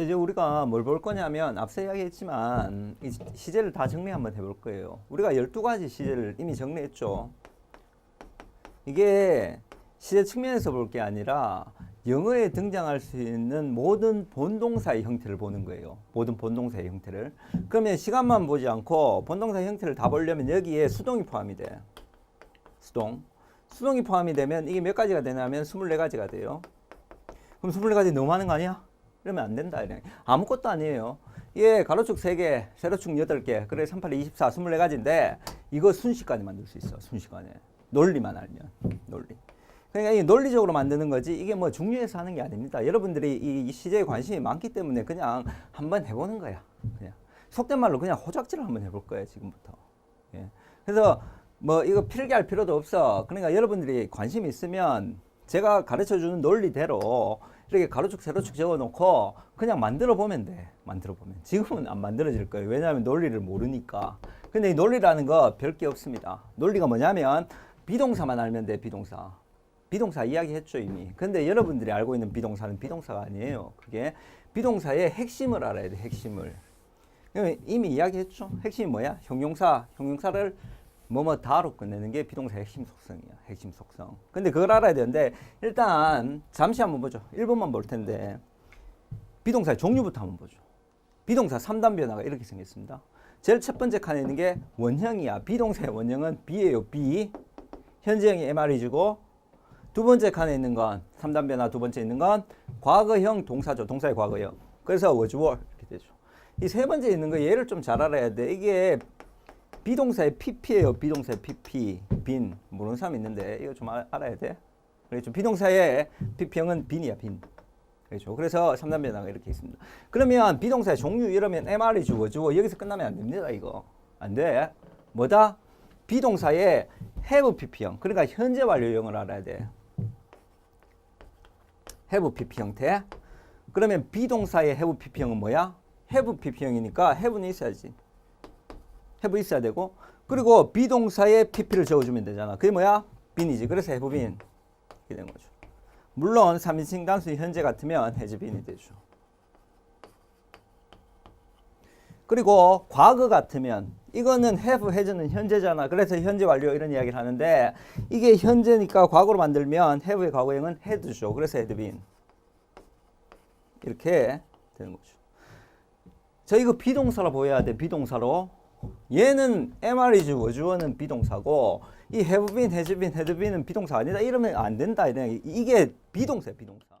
자, 이제 우리가 뭘 볼 거냐면 앞서 이야기했지만 이 시제를 다 정리 한번 해볼 거예요. 우리가 12가지 시제를 이미 정리했죠. 이게 시제 측면에서 볼 게 아니라 영어에 등장할 수 있는 모든 본동사의 형태를 보는 거예요. 모든 본동사의 형태를. 그러면 시간만 보지 않고 본동사 형태를 다 보려면 여기에 수동이 포함이 돼. 수동. 수동이 포함이 되면 이게 몇 가지가 되냐면 24가지가 돼요. 그럼 24가지 너무 많은 거 아니야? 이러면 안 된다. 이래. 아무것도 아니에요. 예, 가로축 3개, 세로축 8개, 그래 38, 24, 24가지인데 이거 순식간에 만들 수 있어. 순식간에. 논리만 알면. 논리. 그러니까 이 논리적으로 만드는 거지 이게 뭐 중요해서 하는 게 아닙니다. 여러분들이 이 시제에 관심이 많기 때문에 그냥 한번 해보는 거야. 그냥 속된 말로 그냥 호작질을 한번 해볼 거예요 지금부터. 예. 그래서 뭐 이거 필기할 필요도 없어. 그러니까 여러분들이 관심 있으면 제가 가르쳐 주는 논리대로 이렇게 가로축 세로축 적어놓고 그냥 만들어 보면 돼. 만들어 보면 지금은 안 만들어질 거예요. 왜냐하면 논리를 모르니까. 근데 이 논리라는 거 별 게 없습니다. 논리가 뭐냐면 비동사만 알면 돼. 비동사. 비동사 이야기했죠 이미. 근데 여러분들이 알고 있는 비동사는 비동사가 아니에요. 그게 비동사의 핵심을 알아야 돼. 핵심을. 이미 이야기했죠. 핵심이 뭐야? 형용사. 형용사를 뭐뭐 다로 끝내는 게 비동사의 핵심 속성이야. 핵심 속성. 근데 그걸 알아야 되는데 일단 잠시 한번 보죠. 1번만 볼 텐데 비동사의 종류부터 한번 보죠. 비동사 3단 변화가 이렇게 생겼습니다. 제일 첫 번째 칸에 있는 게 원형이야. 비동사의 원형은 B예요. B. 현재형이 MR이주고 두 번째 칸에 있는 건 3단 변화 두 번째 있는 건 과거형 동사죠. 동사의 과거형. 그래서 was were 이렇게 되죠. 이 세 번째 있는 거 얘를 좀 잘 알아야 돼. 이게 비동사의 pp예요. 비동사의 pp. 빈. 모르는 사람 있는데 이거 좀 알- 알아야 돼. 그렇죠. 비동사의 pp형은 빈이야, 빈. 그렇죠. 그래서 3단 변화가 이렇게 있습니다. 그러면 비동사의 종류 이러면 MR이 주어 주어 여기서 끝나면 안 됩니다. 이거. 안 돼. 뭐다? 비동사의 have pp형. 그러니까 현재 완료형을 알아야 돼. have pp 형태. 그러면 비동사의 have pp형은 뭐야? have pp형이니까 have는 있어야지. Have 있어야 되고 그리고 비동사의 pp를 적어주면 되잖아. 그게 뭐야? 빈이지. 그래서 have been 이렇게 된 거죠. 물론 3인칭 단수 현재 같으면 has been이 되죠. 그리고 과거 같으면 이거는 have, has는 현재잖아. 그래서 현재 완료 이런 이야기를 하는데 이게 현재니까 과거로 만들면 have의 과거형은 had죠. 그래서 had been 이렇게 되는 거죠. 저 이거 비동사로 보여야 돼. 비동사로. 얘는 MR이지 워주어는 비동사고 이 have been, has been, had been은 비동사 아니다. 이러면 안 된다. 이게 비동사야, 비동사.